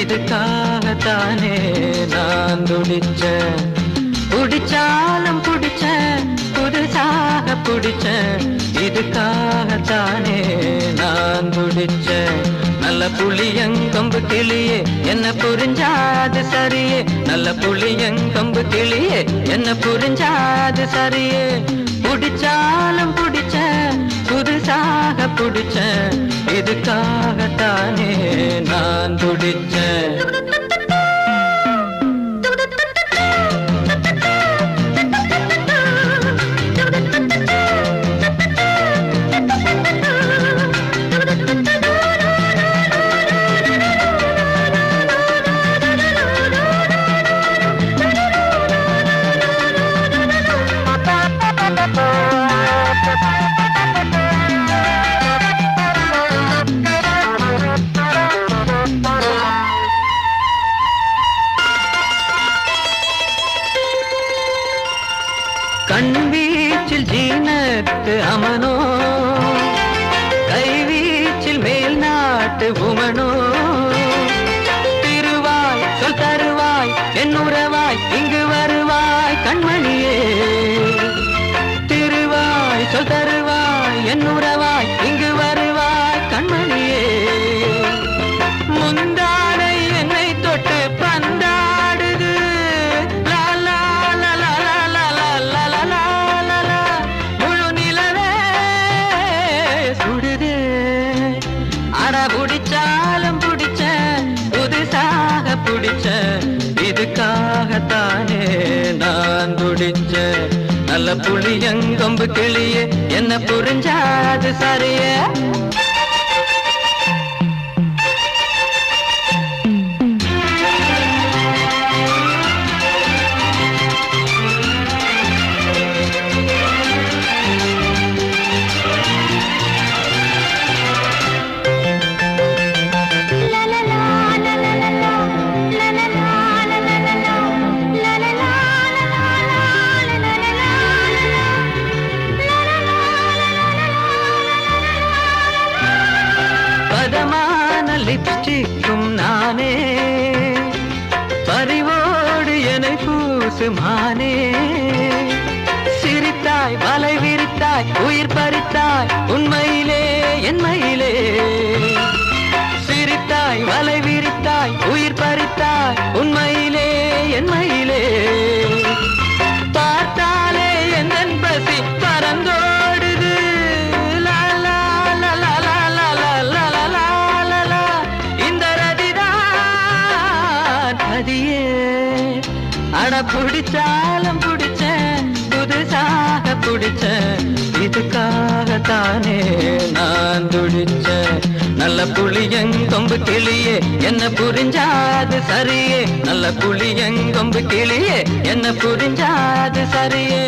இதுக்காகத்தானே நான் துடிச்ச புடிச்சாலும் புடிச்ச புதுசாக புடிச்ச இதுக்காகத்தானே நான் துடிச்ச நல்ல புளியங்கம்பு கிளியே என்ன புரிஞ்சாது சரியே. நல்ல புளியங்கம்பு கிளியே என்ன புரிஞ்சாது சரியே. புடிச்சாலும் புடிச்ச புதுசாக பிடிச்ச இதுக்காக நான் துடிச்சேன். கண்வீச்சில் ஜீனத்து அமனோ கைவீச்சில் மேல் நாட்டு உமனோ. திருவாய் சொல் தருவாய் என் உறவாய் இங்கு வருவாய் கண்மணியே. புதுசாக இதுக்காகத்தானே நான் துடிச்ச. நல்ல புளியங்கொம்பு கிளியே என்ன புரிஞ்சாது சரியே? பதமான லிப்ஸ்டிக்கும் நானே. பறிவோடு என்னை பூசுமானே. சிரித்தாய் வலை விரித்தாய் உயிர் பறித்தாய் உண்மையிலே என்மையிலே சிரித்தாய் வலை விரித்தாய் உயிர் பறித்தாய் உண்மையிலே என்மையிலே அட பிடிச்சாலும் பிடிச்ச புதுசாக பிடிச்ச இதுக்காகத்தானே நான் துடிச்ச நல்ல புளியங்கொம்பு கிளியே என்ன புரிஞ்சாது சரியே. நல்ல புளியங்கொம்பு கிளியே என்ன புரிஞ்சாது சரியே.